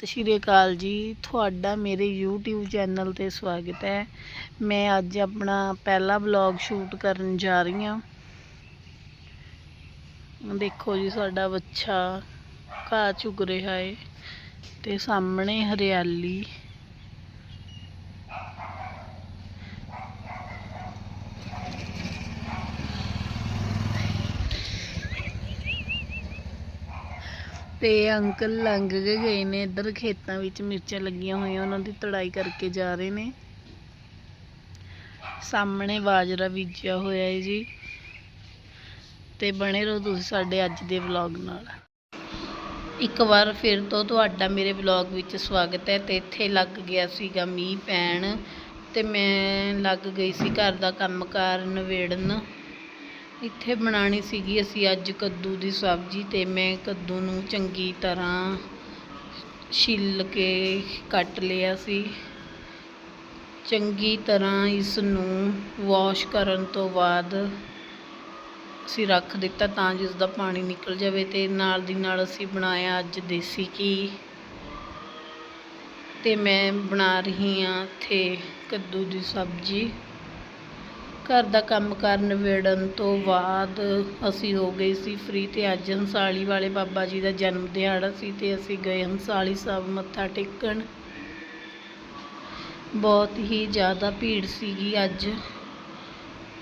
ਸਤਿ ਸ਼੍ਰੀ ਅਕਾਲ ਜੀ। ਤੁਹਾਡਾ ਮੇਰੇ YouTube ਚੈਨਲ ਤੇ ਸਵਾਗਤ ਹੈ। ਮੈਂ ਅੱਜ ਆਪਣਾ ਪਹਿਲਾ ਵਲੌਗ ਸ਼ੂਟ ਕਰਨ ਜਾ ਰਹੀ ਹਾਂ। ਦੇਖੋ ਜੀ, ਸਾਡਾ ਬੱਚਾ ਘਾਹ ਚੁਗ ਰਿਹਾ ਹੈ ਤੇ ਸਾਹਮਣੇ ਹਰਿਆਲੀ। ਤੇ ਅੰਕਲ ਲੰਘ ਕੇ ਗਏ ਨੇ। ਇੱਧਰ ਖੇਤਾਂ ਵਿੱਚ ਮਿਰਚਾਂ ਲੱਗੀਆਂ ਹੋਈਆਂ, ਉਹਨਾਂ ਦੀ ਤੜਾਈ ਕਰਕੇ ਜਾ ਰਹੇ ਨੇ। ਸਾਹਮਣੇ ਬਾਜਰਾ ਬੀਜਿਆ ਹੋਇਆ ਹੈ ਜੀ। ਤੇ ਬਣੇ ਰਹੋ ਤੁਸੀਂ ਸਾਡੇ ਅੱਜ ਦੇ ਵਲੌਗ ਨਾਲ। ਇੱਕ ਵਾਰ ਫਿਰ ਤੋਂ ਤੁਹਾਡਾ ਮੇਰੇ ਵਲੌਗ ਵਿੱਚ ਸਵਾਗਤ ਹੈ। ਤੇ ਇੱਥੇ ਲੱਗ ਗਿਆ ਸੀਗਾ ਮੀਂਹ ਪੈਣ ਤੇ ਮੈਂ ਲੱਗ ਗਈ ਸੀ ਘਰ ਦਾ ਕੰਮ ਕਾਰ ਨਵੇੜਨ ਇੱਥੇ ਬਣਾਉਣੀ ਸੀਗੀ ਅਸੀਂ ਅੱਜ ਕੱਦੂ ਦੀ ਸਬਜ਼ੀ ਤੇ ਮੈਂ ਕੱਦੂ ਨੂੰ ਚੰਗੀ ਤਰ੍ਹਾਂ ਛਿੱਲ ਕੇ ਕੱਟ ਲਿਆ ਸੀ। ਚੰਗੀ ਤਰ੍ਹਾਂ ਇਸ ਨੂੰ ਵਾਸ਼ ਕਰਨ ਤੋਂ ਬਾਅਦ ਅਸੀਂ ਰੱਖ ਦਿੱਤਾ ਤਾਂ ਜਿਸ ਦਾ ਪਾਣੀ ਨਿਕਲ ਜਾਵੇ ਤੇ ਨਾਲ ਦੀ ਨਾਲ ਅਸੀਂ ਬਣਾਇਆ ਅੱਜ ਦੇਸੀ ਘੀ। ਤੇ ਮੈਂ ਬਣਾ ਰਹੀ ਹਾਂ ਇੱਥੇ ਕੱਦੂ ਦੀ ਸਬਜ਼ੀ। ਘਰ ਦਾ ਕੰਮ ਕਰਨ ਨਿਬੇੜਨ ਤੋਂ ਬਾਅਦ ਅਸੀਂ ਹੋ ਗਏ ਸੀ ਫ੍ਰੀ ਤੇ ਅੱਜ ਹੰਸਾਲੀ ਵਾਲੇ ਬਾਬਾ ਜੀ ਦਾ ਜਨਮ ਦਿਹਾੜਾ ਸੀ ਤੇ ਅਸੀਂ ਗਏ ਹੰਸਾਲੀ ਸਾਹਿਬ ਮੱਥਾ ਟੇਕਣ। ਬਹੁਤ ਹੀ ਜ਼ਿਆਦਾ ਭੀੜ ਸੀਗੀ ਅੱਜ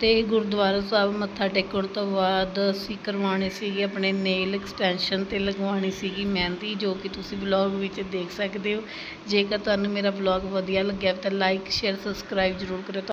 ਤੇ ਗੁਰਦੁਆਰਾ ਸਾਹਿਬ ਮੱਥਾ ਟੇਕਣ ਤੋਂ ਬਾਅਦ ਅਸੀਂ ਕਰਵਾਉਣੇ ਸੀਗੇ ਆਪਣੇ ਨੇਲ ਐਕਸਟੈਂਸ਼ਨ ਤੇ ਲਗਵਾਉਣੀ ਸੀਗੀ ਮਹਿੰਦੀ, ਜੋ ਕਿ ਤੁਸੀਂ ਵਲੌਗ ਵਿੱਚ ਦੇਖ ਸਕਦੇ ਹੋ। ਜੇਕਰ ਤੁਹਾਨੂੰ ਮੇਰਾ ਵਲੌਗ ਵਧੀਆ ਲੱਗਿਆ ਤਾਂ ਲਾਈਕ ਸ਼ੇਅਰ ਸਬਸਕ੍ਰਾਈਬ ਜ਼ਰੂਰ ਕਰਿਓ।